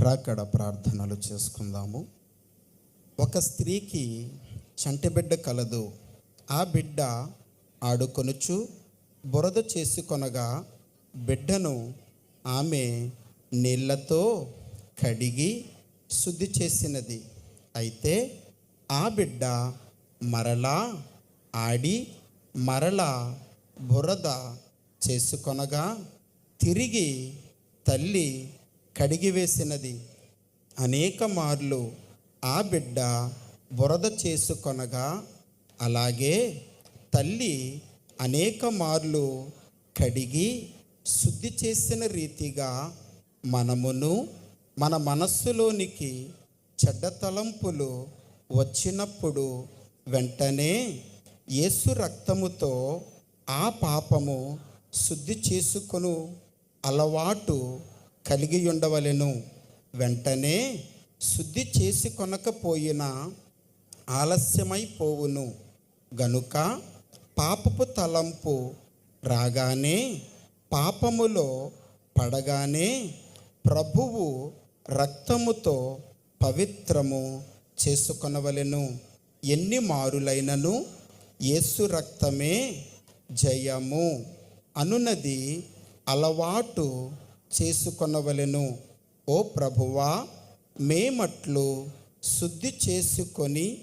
రాకడ ప్రార్థనలు చేసుకుందాము. ఒక స్త్రీకి చంటిబిడ్డ కలదు. ఆ బిడ్డ ఆడుకొనుచు బురద చేసుకొనగా బిడ్డను ఆమె నీళ్ళతో కడిగి శుద్ధి చేసినది. అయితే ఆ బిడ్డ మరలా ఆడి మరలా బురద చేసుకొనగా తిరిగి తల్లి కడిగివేసినది అనేక మార్లు ఆ బిడ్డ బురద చేసుకొనగా అలాగే తల్లి అనేక మార్లు కడిగి శుద్ధి చేసిన రీతిగా మనమును మన మనస్సులోనికి చెడ్డ తలంపులు వచ్చినప్పుడు వెంటనే యేసు రక్తముతో ఆ పాపము శుద్ధి చేసుకొను అలవాటు కలిగి ఉండవలెను వెంటనే శుద్ధి చేసి కొనకపోయినా ఆలస్యమైపోవును గనుక పాపపు తలంపు రాగానే పాపములో పడగానే ప్రభువు రక్తముతో పవిత్రము చేసుకొనవలెను. ఎన్ని మారులైనను? యేసు రక్తమే జయము. అనునది అలవాటు చేసుకొనవలెను. ఓ ప్రభువా మేమట్లు శుద్ధి చేసుకొని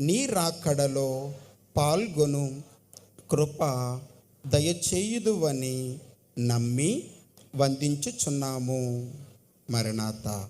నీ రాకడలో పాల్గొను. కృప దయచేయుదువని నమ్మి వందించుచున్నాము. మరణాత